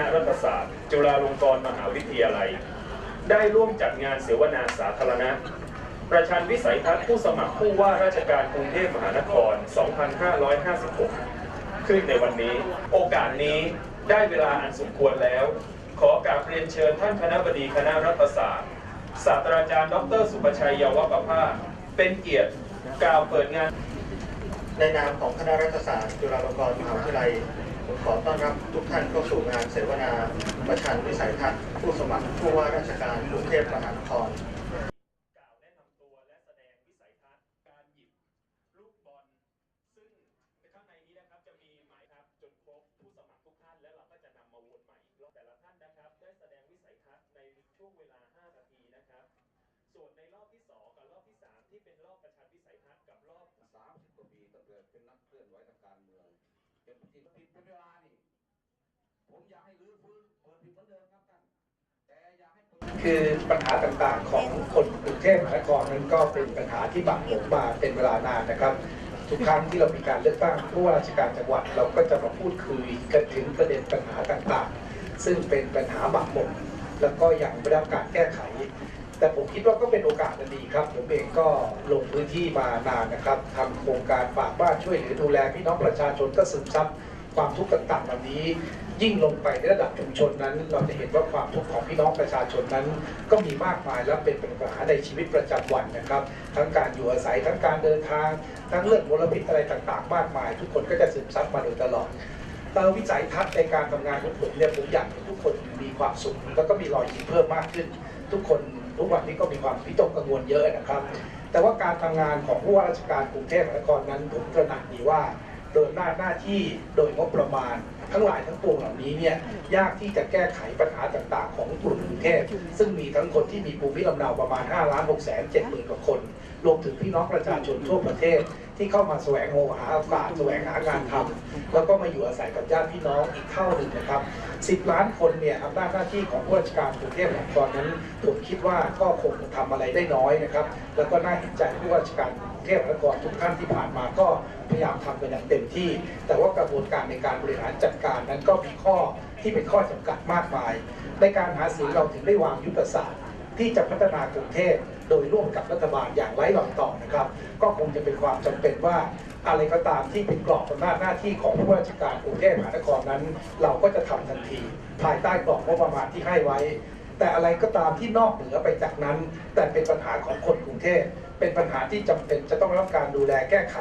ณะรัฐศาสตร์ จุฬาลงกรณ์มหาวิทยาลัย ได้ร่วมจัดงานเสวนาสาธารณะ ประชันวิสัยทัศน์ผู้สมัครผู้ว่าราชการกรุงเทพมหานคร 2556 ขึ้นในวันนี้ โอกาสนี้ได้เวลาอันสมควรแล้ว ขอกราบเรียนเชิญท่านคณะบดีคณะรัฐศาสตร์ศาสตราจารย์ ดร สุประชัยเยาวประภาเป็นเกียรติกล่าวเปิดงาน ในนามของคณะรัฐศาสตร์จุฬาลงกรณ์มหาวิทยาลัย ผมขอต้อนรับทุกท่านเข้าสู่งานเสวนาประชันวิสัยทัศน์ผู้สมัครผู้ว่าราชการกรุงเทพมหานครตัวและแสดงวิสัยทัศน์การหยิบลูกบอลซึ่งข้างในนี้นะครับจะมีหมายครับจนครบผู้สมัครทุกท่านแล้วเราก็จะนำมาโหวตใหม่อีกรอบแต่ละท่านนะครับได้แสดงวิสัยทัศน์ในช่วงเวลา5นาทีนะครับส่วนในรอบที่2กับรอบที่3ที่เป็นรอบประชันวิสัยทัศน์กับรอบสามสิบกว่าปีตั้งแต่เป็นนักเคลื่อนไหวทางการเมือง เป็นที่ผิดเป็นเวลานี่ผมอยากให้รื้อฟื้นเปิดผิดเหมือนเดิมครับท่านแต่อยากให้เปิด คือปัญหาต่างๆของคนกรุงเทพมหานครนั้นก็เป็นปัญหาที่บักหมมมาเป็นเวลานานนะครับ ทุกครั้งที่เรามีการเลือกตั้งผู้ว่าราชการจังหวัดเราก็จะมาพูดคุยกันถึงประเด็นปัญหาต่างๆ ซึ่งเป็นปัญหาบักหมมแล้วก็ยังไม่ได้รับการแก้ไข แต่ผมคิดว่าก็เป็นโอกาสอันดีครับ ผมเองก็ลงพื้นที่มานานนะครับทำโครงการฝากบ้านช่วยเหลือดูแลพี่น้องประชาชนก็ซึมซับความทุกข์ต่างๆเหล่านี้ ยิ่งลงไปในระดับชุมชนนั้น เราจะเห็นว่าความทุกข์ของพี่น้องประชาชนนั้น ก็มีมากมายและเป็นปัญหาในชีวิตประจำวันนะครับ ทั้งการอยู่อาศัยทั้งการเดินทาง ทั้งเรื่องมลพิษอะไรต่างๆ มากมาย ทุกคนก็จะซึมซับมาโดยตลอดตาวิสัยทัศน์ในการทำงานของผมเนี่ยผมอยากให้ทุกคนมีความสุขแล้วก็มีรอยยิ้มเพิ่มมากขึ้น ทุกคน ทุกวันนี้ก็มีความวิตกกังวลเยอะนะครับ แต่ว่าการทำงานของผู้ว่าราชการกรุงเทพมหานครนั้นผมตระหนักดีว่า โดยหน้าหน้าที่โดยงบประมาณ ทั้งหลายทั้งปวงเหล่านี้เนี่ยยากที่จะแก้ไขปัญหาต่างๆ ของกลุ่มกรุงเทพซึ่งมีทั้งคนที่มีภูมิลำเนาประมาณ5ล้าน6แสน7หมื่นกว่าคน รวมถึงพี่น้องประชาชนทั่วประเทศ ที่เข้ามาแสวงโหาโอกาสแสวงหางานทำแล้วก็มาอยู่อาศัยกับญาติพี่น้องอีกเท่าหนึ่งนะครับ 10 ล้านคนเนี่ยอำนาจหน้าที่ของผู้ราชการกรุงเทพมหานครนั้นผมคิดว่าก็คงทำอะไรได้น้อยนะครับ แล้วก็น่าเห็นใจผู้ราชการกรุงเทพมหานครทุกท่านที่ผ่านมาก็พยายามทำกันอย่างเต็มที่ แต่ว่ากระบวนการในการบริหารจัดการนั้นก็มีข้อที่เป็นข้อจำกัดมากมาย ในการหาเสียงเราถึงได้วางยุทธศาสตร์ที่จะพัฒนากรุงเทพ โดยร่วมกับรัฐบาลอย่างไร้หลังต่อนะครับ ก็คงจะเป็นความจำเป็นว่าอะไรก็ตามที่เป็นกรอบอำนาจหน้าที่ของผู้ราชการกรุงเทพมหานครนั้น เราก็จะทำทันที ภายใต้กรอบงบประมาณที่ให้ไว้ แต่อะไรก็ตามที่นอกเหนือไปจากนั้น แต่เป็นปัญหาของคนกรุงเทพ เป็นปัญหาที่จำเป็นจะต้องรับการดูแลแก้ไข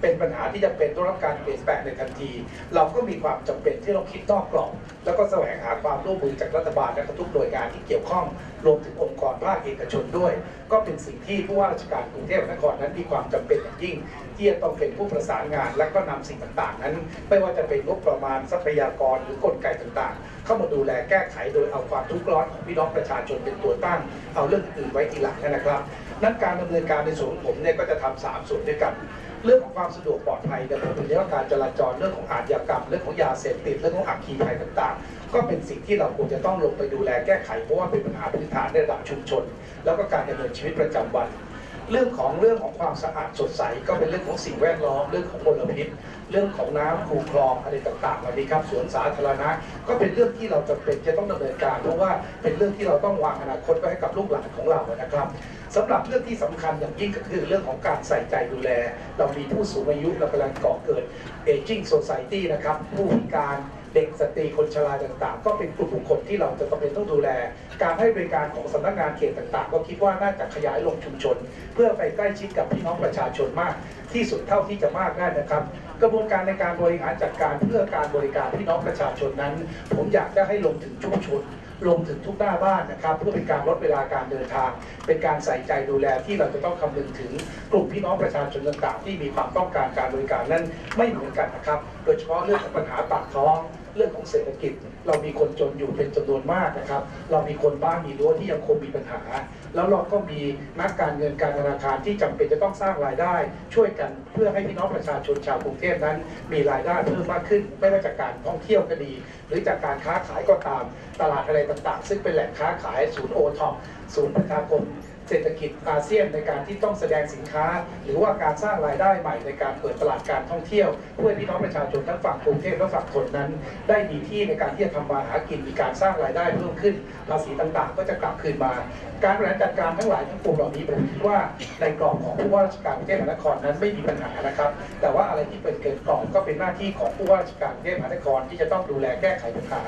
เป็นปัญหาที่จำเป็นต้องรับการเปลี่ยนแปลงในทันที เราก็มีความจำเป็นที่ต้องคิดนอกกรอบแล้วก็แสวงหาความร่วมมือจากรัฐบาลและทุกหน่วยงานที่เกี่ยวข้องรวมถึงองค์กรภาคเอกชนด้วย ก็เป็นสิ่งที่ผู้ว่าราชการกรุงเทพมหานครนั้นมีความจำเป็นอย่างยิ่ง ที่จะต้องเป็นผู้ประสานงาน และก็นำสิ่งต่างๆ นั้น ไม่ว่าจะเป็นงบประมาณทรัพยากรหรือกลไกต่างๆ เข้ามาดูแลแก้ไขโดยเอาความทุกข์ร้อนของพี่น้องประชาชนเป็นตัวตั้ง เอาเรื่องอื่นไว้ทีหลังนะครับ นั้นการดำเนินการในส่วนของผมเนี่ยก็จะทำสามส่วนด้วยกันเรื่องของความสะดวกปลอดภัยเนี่ยผมเป็นเรื่องการจราจรเรื่องของอาชญากรรมเรื่องของยาเสพติดเรื่องของอัคคีภัยต่างๆ ก็เป็นสิ่งที่เราควรจะต้องลงไปดูแลแก้ไขเพราะว่าเป็นปัญหาพื้นฐานในระดับชุมชน แล้วก็การดำเนินชีวิตประจำวัน เรื่องของเรื่องของความสะอาดสดใส ก็เป็นเรื่องของสิ่งแวดล้อมเรื่องของมลพิษ เรื่องของน้ำคูคลองอะไรต่างๆเหล่านี้ครับสวนสาธารณะก็เป็นเรื่องที่เราจำเป็นจะต้องดำเนินการเพราะว่าเป็นเรื่องที่เราต้องวางอนาคตไว้ให้กับลูกหลานของเรานะครับสำหรับเรื่องที่สำคัญอย่างยิ่งก็คือเรื่องของการใส่ใจดูแล เรามีผู้สูงอายุเรากำลังก่อเกิด aging society นะครับผู้พิการเด็กสตรีคนชราต่างๆ ก็เป็นกลุ่มบุคคลที่เราจะต้องเป็นต้องดูแล การให้บริการของสำนักงานเขตต่างๆ ก็คิดว่าน่าจะขยายลงชุมชน เพื่อไปใกล้ชิดกับพี่น้องประชาชนมาก ที่สุดเท่าที่จะมากได้นะครับ กระบวนการในการบริหารจัดการเพื่อการบริการพี่น้องประชาชนนั้น ผมอยากจะให้ลงถึงชุมชนลงถึงทุกหน้าบ้านนะครับเพื่อเป็นการลดเวลาการเดินทาง เป็นการใส่ใจดูแลที่เราจะต้องคำนึงถึงกลุ่มพี่น้องประชาชนต่างๆ ที่มีความต้องการการบริการนั้นไม่เหมือนกันนะครับ โดยเฉพาะเรื่องของปัญหาปากท้องเรื่องของเศรษฐกิจ เรามีคนจนอยู่เป็นจำนวนมากนะครับ เรามีคนบ้านมีรั้วที่ยังคงมีปัญหา แล้วเราก็มีนักการเงินการธนาคารที่จำเป็นจะต้องสร้างรายได้ ช่วยกันเพื่อให้พี่น้องประชาชนชาวกรุงเทพนั้น มีรายได้เพิ่มมากขึ้น ไม่ว่าจากการท่องเที่ยวก็ดี หรือจากการค้าขายก็ตามตลาดอะไรต่างๆ ซึ่งเป็นแหล่งค้าขายศูนย์โอท็อปศูนย์ประชาคมเศรษฐกิจอาเซียนในการที่ต้องแสดงสินค้า หรือว่าการสร้างรายได้ใหม่ในการเปิดตลาดการท่องเที่ยว เพื่อพี่น้องประชาชนทั้งฝั่งกรุงเทพและฝั่งทนนั้น ได้มีที่ในการที่จะทำมาหากินมีการสร้างรายได้เพิ่มขึ้นภาษีต่างๆ ก็จะกลับคืนมา การบริหารจัดการทั้งหลายทั้งปวงเหล่านี้ผมคิดว่าในกรอบของผู้ว่าราชการกรุงเทพมหานครนั้นไม่มีปัญหานะครับ แต่ว่าอะไรที่เป็นเกินกรอบก็เป็นหน้าที่ของผู้ว่าราชการกรุงเทพมหานครที่จะต้องดูแลแก้ไขปัญหา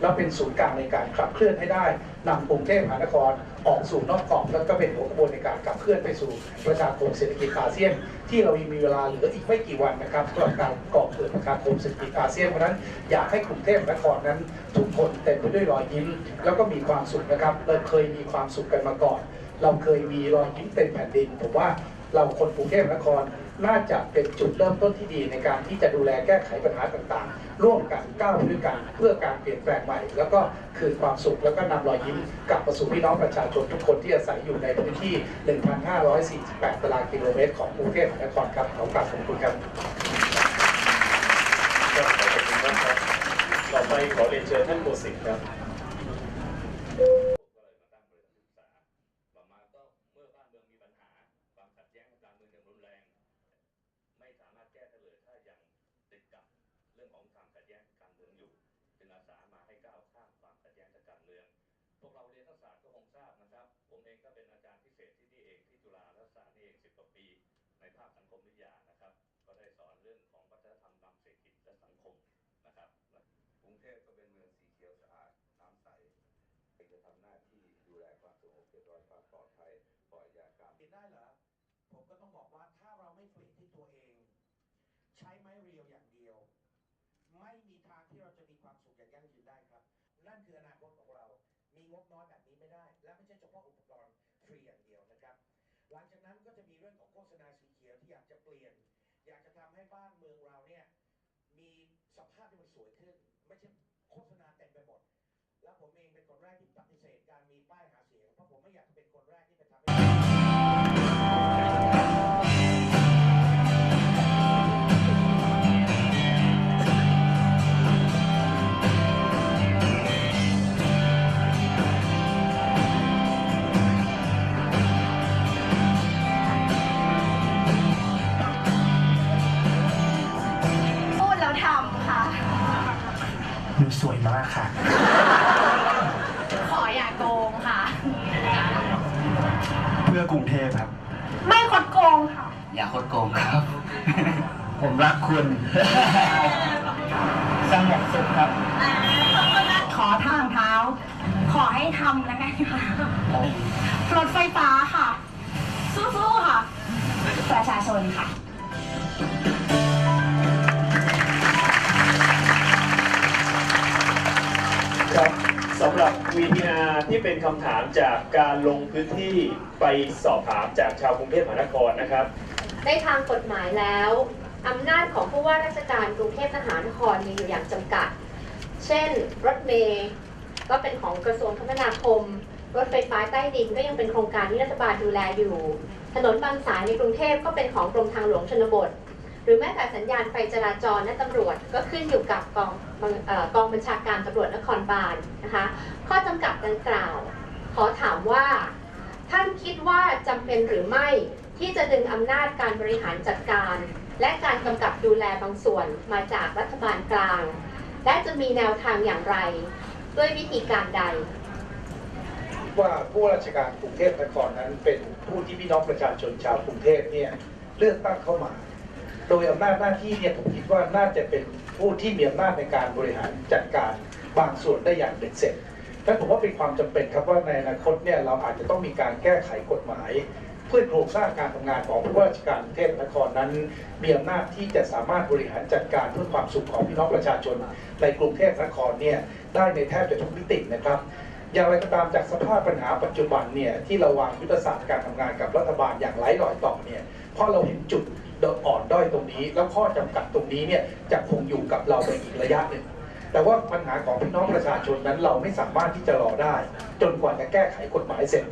และเป็นศูนย์กลางในการขับเคลื่อนให้ได้นำกรุงเทพมหานครออกสู่นอกกรอบแล้วก็เป็นหัวขบวนในการขับเคลื่อนไปสู่ประชาคมเศรษฐกิจอาเซียนที่เรายังมีเวลาเหลืออีกไม่กี่วันนะครับสำหรับการก่อเกิดประชาคมเศรษฐกิจอาเซียนเพราะฉะนั้นอยากให้กรุงเทพมหานครนั้น ทุกคนเต็มไปด้วยรอยยิ้ม แล้วก็มีความสุขนะครับเราเคยมีความสุขกันมาก่อน เราเคยมีรอยยิ้มเต็มแผ่นดินผมว่าเราคนกรุงเทพมหานคร น่าจะเป็นจุดเริ่มต้นที่ดีในการที่จะดูแลแก้ไขปัญหาต่างๆ ร่วมกันก้าวไปด้วยกันเพื่อการเปลี่ยนแปลงใหม่ แล้วก็คืนความสุขแล้วก็นำรอยยิ้มกลับมาสู่พี่น้องประชาชนทุกคนที่อาศัยอยู่ในพื้นที่ 1,548 ตารางกิโลเมตรของกรุงเทพมหานครครับขอกราบขอบคุณครับต่อไปขอเรียนเชิญท่านโกสิทธิ์ครับ วกเราเรียนรัฐศาสตร์ก็คงทราบนะครับ ผมเองก็เป็นอาจารย์พิเศษที่นี่เองที่จุฬารัฐศาสตร์นี่เองสิบกว่าปีในภาคสังคมวิทยานะครับ ก็ได้สอนเรื่องของวัฒนธรรมนำเศรษฐกิจและสังคมนะครับกรุงเทพก็เป็นเมืองสีเขียวสะอาดน้ำใสจะทำหน้าที่ดูแลความสงบเรียบร้อยความปลอดภัยปล่อยยากรรมเปลี่ยนได้เหรอผมก็ต้องบอกว่าถ้าเราไม่เปลี่ยนที่ตัวเอง ใช้ไม้เรียวอย่าง งบน้อยแบบนี้ไม่ได้ และไม่ใช่เฉพาะอุปกรณ์ฟรีอย่างเดียวนะครับ หลังจากนั้นก็จะมีเรื่องของโฆษณาสีเขียวที่อยากจะเปลี่ยน อยากจะทำให้บ้านเมืองเราเนี่ยมีสภาพที่มันสวยขึ้น ไม่ใช่โฆษณาเต็มไปหมด แล้วผมเองเป็นคนแรกที่ปฏิเสธการมีป้ายหาเสียงเพราะผมไม่อยากเป็นคนแรกที่ คุณสร้างแบบสุขครับ ขอทางเท้า ขอให้ทำแล้วกันค่ะรถไฟฟ้าค่ะ สู้ๆค่ะ ประชาชนค่ะครับสำหรับ VTR ที่เป็นคำถามจากการลงพื้นที่ไปสอบถามจากชาวกรุงเทพมหานครนะครับในทางกฎหมายแล้ว อำนาจของผู้ว่าราชการกรุงเทพมหานครมีอยู่อย่างจำกัด เช่น รถเมย์ก็เป็นของกระทรวงคมนาคม รถไฟฟ้าใต้ดินก็ยังเป็นโครงการที่รัฐบาลดูแลอยู่ ถนนบางสายในกรุงเทพก็เป็นของกรมทางหลวงชนบท หรือแม้แต่สัญญาณไฟจราจรและตำรวจก็ขึ้นอยู่กับกองกองบัญชาการตำรวจนครบาลนะคะ ข้อจำกัดดังกล่าว ขอถามว่าท่านคิดว่าจำเป็นหรือไม่ที่จะดึงอำนาจการบริหารจัดการ และการกำกับดูแลบางส่วนมาจากรัฐบาลกลาง และจะมีแนวทางอย่างไร ด้วยวิธีการใด ว่าผู้ราชการกรุงเทพมหานครนั้นเป็นผู้ที่พี่น้องประชาชนชาวกรุงเทพเนี่ยเลือกตั้งเข้ามา โดยอำนาจหน้าที่เนี่ยผมคิดว่าน่าจะเป็นผู้ที่มีอำนาจในการบริหารจัดการบางส่วนได้อย่างเด็ดเสร็จและผมว่าเป็นความจำเป็นครับว่าในอนาคตเนี่ยเราอาจจะต้องมีการแก้ไขกฎหมาย พื่อโครงสร้างการทำงานของผู้ว่าราชการกรุงเทพมหานครนั้น มีอำนาจที่จะสามารถบริหารจัดการเพื่อความสุขของพี่น้องประชาชน ในกรุงเทพมหานครเนี่ยได้ในแทบจะทุกมิตินะครับอย่างไรก็ตามจากสภาพปัญหาปัจจุบันเนี่ยที่เราวางยุทธศาสตร์การทำงานกับรัฐบาลอย่างไร้รอยต่อเนี่ยเพราะเราเห็นจุดอ่อนด้อยตรงนี้ แล้วข้อจำกัดตรงนี้เนี่ยจะคงอยู่กับเราไปอีกระยะหนึ่งแต่ว่าปัญหาของพี่น้องประชาชนนั้นเราไม่สามารถที่จะรอได้ จนกว่าจะแก้ไขกฎหมายเสร็จ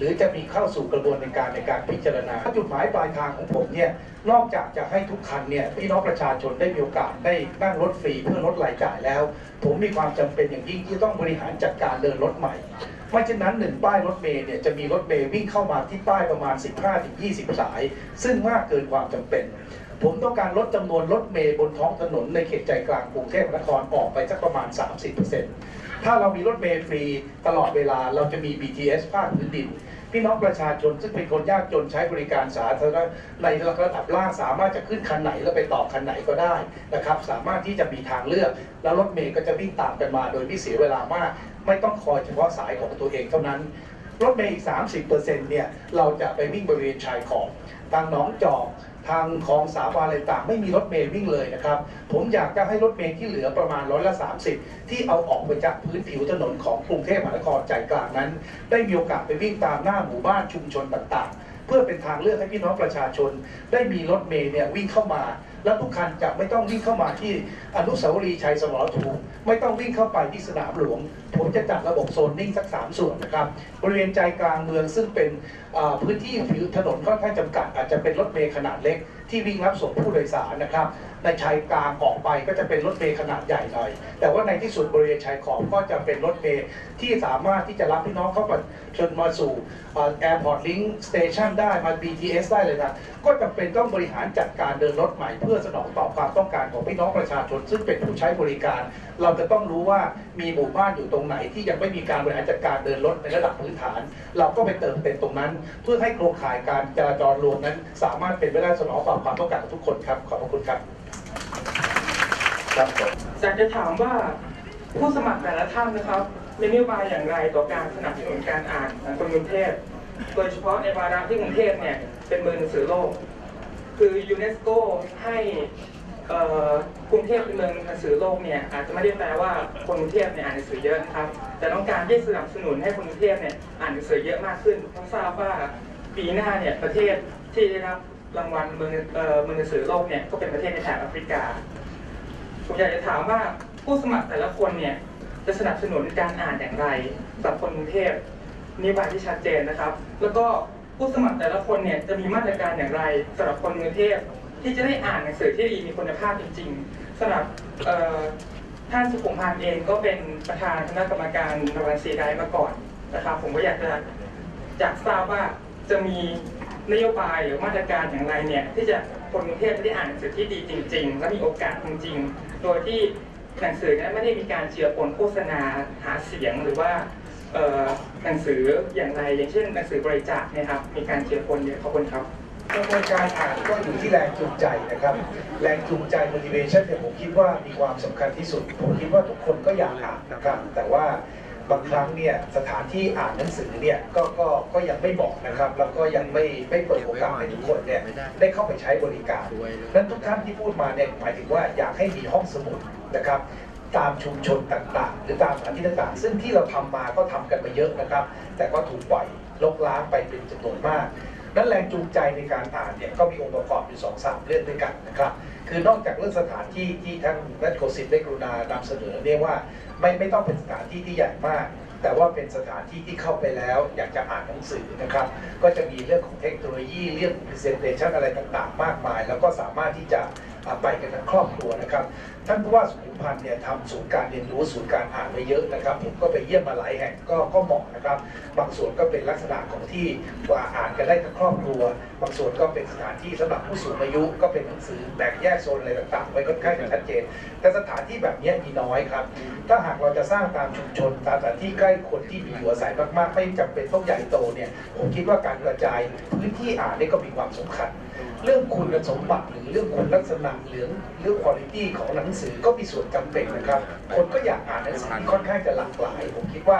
หรือจะมีเข้าสู่กระบวนการในการพิจารณาจุดหมายปลายทางของผมเนี่ยนอกจากจะให้ทุกคันเนี่ยพี่น้องประชาชนได้มีโอกาสได้นั่งรถฟรีเพื่อลดรายจ่ายแล้ว ผมมีความจำเป็นอย่างยิ่งที่ต้องบริหารจัดการเดินรถใหม่ไม่เช่นนั้นหนึ่งป้ายรถเมล์เนี่ยจะมีรถเมล์วิ่งเข้ามาที่ป้ายประมาณ 15-20 สาย ซึ่งมากเกินความจำเป็น ผมต้องการลดจำนวนรถเมล์บนท้องถนนในเขตใจกลางกรุงเทพมหานครออกไปสักประมาณ 30%ถ้าเรามีรถเมล์ฟรีตลอดเวลาเราจะมี BTS ภาคพื้นดิน พี่น้องประชาชนซึ่งเป็นคนยากจนใช้บริการสาธารณะในระดับล่างสามารถจะขึ้นคันไหนแล้วไปต่อคันไหนก็ได้นะครับ สามารถที่จะมีทางเลือก แล้วรถเมล์ก็จะวิ่งตามกันมาโดยไม่เสียเวลามาก ไม่ต้องคอยเฉพาะสายของตัวเองเท่านั้นรถเมล์อีก 30%เนี่ย เราจะไปวิ่งบริเวณชายขอบ ทางหนองจอก ทางคลองสาบานอะไรต่างไม่มีรถเมล์วิ่งเลยนะครับ ผมอยากจะให้รถเมล์ที่เหลือประมาณร้อยละ 30 ที่เอาออกไปจากพื้นผิวถนนของกรุงเทพมหานครใจกลางนั้น ได้มีโอกาสไปวิ่งตามหน้าหมู่บ้านชุมชนต่างๆ เพื่อเป็นทางเลือกให้พี่น้องประชาชน ได้มีรถเมล์เนี่ยวิ่งเข้ามา และทุกคันจะไม่ต้องวิ่งเข้ามาที่อนุสาวรีย์ชัยสมรภูมิไม่ต้องวิ่งเข้าไปที่สนามหลวง ผมจะจัดระบบโซนนิ่งสักสามส่วนนะครับ บริเวณใจกลางเมืองซึ่งเป็นพื้นที่ผิวถนนค่อนข้างจำกัด อาจจะเป็นรถเมล์ขนาดเล็กที่วิ่งรับส่งผู้โดยสารนะครับ ในชายกลางออกไปก็จะเป็นรถเมล์ขนาดใหญ่หน่อย แต่ว่าในที่สุดบริเวณชายขอบก็จะเป็นรถเมล์ที่สามารถที่จะรับพี่น้องเข้ามาชนมาสู่แอร์พอร์ตลิงก์สเตชันได้มา BTS ได้เลยนะก็จำเป็นต้องบริหารจัดการเดินรถใหม่เพื่อสนองตอบความต้องการของพี่น้องประชาชน ซึ่งเป็นผู้ใช้บริการ เราจะต้องรู้ว่ามีหมู่บ้านอยู่ตรงไหน ที่ยังไม่มีการบริหารจัดการเดินรถในระดับพื้นฐาน เราก็ไปเติมเต็มตรงนั้น เพื่อให้โครงข่ายการจราจรรวมนั้น สามารถเป็นไปได้สนองตอบความต้องการของทุกคนครับขอบพระคุณครับครับผมอยากจะถามว่าผู้สมัครแต่ละท่านนะครับมีนโยบายอย่างไรต่อการสนับสนุนการอ่านของคนกรุงเทพโดยเฉพาะในวาระที่กรุงเทพเนี่ยเป็นเมืองหนังสือโลก คือยูเนสโกให้ กรุงเทพเป็นเมืองหนังสือโลกเนี่ยอาจจะไม่ได้แปลว่าคนกรุงเทพเนี่ยอ่านหนังสือเยอะนะครับ แต่ต้องการที่สนับสนุนให้คนกรุงเทพเนี่ยอ่านหนังสือเยอะมากขึ้นเพราะทราบว่าปีหน้าเนี่ยประเทศที่ได้รับรางวัลเมืองเมืองหนังสือโลกเนี่ยก็เป็นประเทศในแถบแอฟริกาผมอยากจะถามว่าผู้สมัครแต่ละคนเนี่ยจะสนับสนุนการอ่านอย่างไรสำหรับคนกรุงเทพนโยบายที่ชัดเจนนะครับ แล้วก็ผู้สมัครแต่ละคนเนี่ยจะมีมาตรการอย่างไรสำหรับคนกรุงเทพ ที่จะได้อ่านหนังสือที่ดีมีคุณภาพจริง ๆสำหรับท่านสุขุมพันธ์เองก็เป็นประธานคณะกรรมการรางวัลซีไดมาก่อนนะครับ ผมก็อยากจะอยากทราบว่าจะมีนโยบายหรือมาตรการอย่างไรเนี่ยที่จะคนกรุงเทพได้อ่านหนังสือที่ดีจริง ๆ และมีโอกาสจริง ๆ โดยที่หนังสือนั้นไม่ได้มีการเจือปนโฆษณาหาเสียงหรือว่าหนังสืออย่างไรอย่างเช่นหนังสือบริจาคเนะครับมีการเจือปนเยอะขอบคุณครับ กระบวนการอ่านก็อยู่ที่แรงจูงใจนะครับ แรงจูงใจ motivation เนี่ยผมคิดว่ามีความสำคัญที่สุด ผมคิดว่าทุกคนก็อยากอ่านนะครับ แต่ว่าบางครั้งเนี่ยสถานที่อ่านหนังสือเนี่ยก็ก็ก็ยังไม่เหมาะนะครับ แล้วก็ยังไม่ไม่เปิดโอกาสให้ทุกคนเนี่ยได้เข้าไปใช้บริการนั้นทุกท่านที่พูดมาเนี่ยหมายถึงว่าอยากให้มีห้องสมุดนะครับตามชุมชนต่างๆ หรือตามสถานที่ต่างๆ ซึ่งที่เราทำมาก็ทำกันมาเยอะนะครับ แต่ก็ถูกปล่อยลกล้างไปเป็นจำนวนมาก นั้นแรงจูงใจในการอ่านเนี่ยก็มีองค์ประกอบอยู่สองสามเรื่องด้วยกันนะครับคือนอกจากเรื่องสถานที่ที่ท่านนัทโกสิทธิ์ได้กรุณานำเสนอเนี่ยว่าไม่ไม่ต้องเป็นสถานที่ที่ใหญ่มาก แต่ว่าเป็นสถานที่ที่เข้าไปแล้ว อยากจะอ่านหนังสือนะครับ ก็จะมีเรื่องของเทคโนโลยีเรื่อง presentation อะไรต่างๆ มากมาย แล้วก็สามารถที่จะ ไปกันทั้งครอบครัวนะครับ ท่านผู้ว่าสุขุมพันธ์เนี่ยทำศูนย์การเรียนรู้ศูนย์การอ่านไว้เยอะนะครับ ผมก็ไปเยี่ยมมาหลายแห่งก็ก็เหมาะนะครับ บางส่วนก็เป็นลักษณะของที่ว่าอ่านกันได้ทั้งครอบครัว บางส่วนก็เป็นสถานที่สำหรับผู้สูงอายุ ก็เป็นหนังสือแบ่งแยกโซนอะไรต่างๆ ไว้ค่อนข้างชัดเจน แต่สถานที่แบบนี้มีน้อยครับ ถ้าหากเราจะสร้างตามชุมชนตามสถานที่ใกล้คนที่มีอยู่อาศัยมากๆ ไม่จำเป็นต้องใหญ่โตเนี่ย ผมคิดว่าการกระจายพื้นที่อ่านนี่ก็มีความสำคัญ เรื่องคุณสมบัติหรือเรื่องคุณลักษณะหรือเรื่องคุณภาพของหนังสือก็มีส่วนจำเป็นนะครับ คนก็อยากอ่านหนังสือที่ค่อนข้างจะหลากหลาย ผมคิดว่า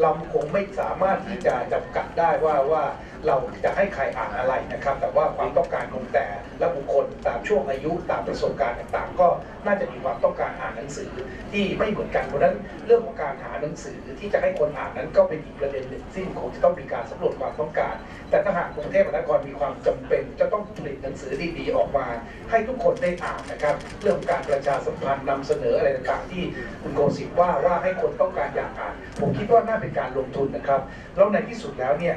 เราคงไม่สามารถที่จะจำกัดได้ว่าว่า เราจะให้ใครอ่านอะไรนะครับ แต่ว่าความต้องการของแต่ละบุคคลตามช่วงอายุตามประสบการณ์ต่างๆ ก็น่าจะมีความต้องการอ่านหนังสือที่ไม่เหมือนกันเพราะนั้นเรื่องของการหาหนังสือที่จะให้คนอ่านนั้นก็เป็นอีกประเด็นหนึ่งซึ่งคงจะต้องมีการสำรวจความต้องการ แต่ถ้าหากกรุงเทพมหานครมีความจำเป็นจะต้องผลิตหนังสือดีๆออกมา ให้ทุกคนได้อ่านนะครับ เรื่องการประชาสัมพันธ์นำเสนออะไรต่างๆ ที่คุณโกสิว่าว่าให้คนต้องการอยากอ่าน ผมคิดว่าน่าเป็นการลงทุนนะครับแล้วในที่สุดแล้วเนี่ย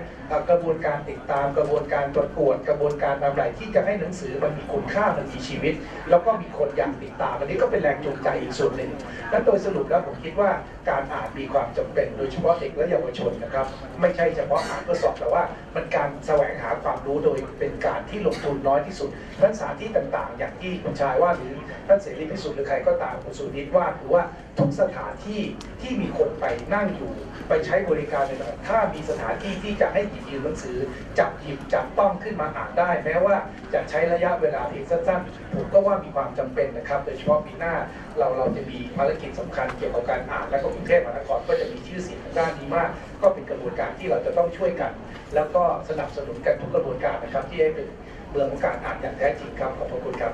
กระบวนการการติดตามกระบวนการประกวดกระบวนการทำไรที่จะให้หนังสือมันมีคุณค่ามันมีชีวิต แล้วก็มีคนอยากติดตามอันนี้ก็เป็นแรงจูงใจอีกส่วนหนึ่งนั้นโดยสรุปแล้วผมคิดว่าการอ่านมีความจำเป็น โดยเฉพาะเด็กและเยาวชนนะครับ ไม่ใช่เฉพาะอ่านเพื่อสอบแต่ว่า มันการแสวงหาความรู้โดยเป็นการที่ลงทุนน้อยที่สุดท่านสถานที่ต่างๆ อย่างที่คุณชายว่าหรือท่านเสรีพิสุทธิ์หรือใครก็ตามคุณสุนิตว่าคือว่าทุกสถานที่ที่มีคนไปนั่งอยู่ ไปใช้บริการในต่างๆถ้ามีสถานที่ที่จะให้หยิบยืมหนังสือ จับหยิบจับต้องขึ้นมาอ่านได้ แม้ว่าจะใช้ระยะเวลาเพียงสั้นๆผมก็ว่ามีความจำเป็นนะครับ โดยเฉพาะปีหน้าเราเราจะมีภารกิจสำคัญเกี่ยวกับการอ่านและก็กรุงเทพมหานครก็จะมีชื่อเสียงทางด้านนี้มาก ก็เป็นกระบวนการที่เราจะต้องช่วยกัน แล้วก็สนับสนุนกันทุกกระบวนการนะครับ ที่ให้เป็นเมืองของการอ่านอย่างแท้จริงครับขอบพระคุณครั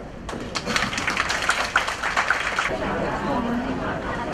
บ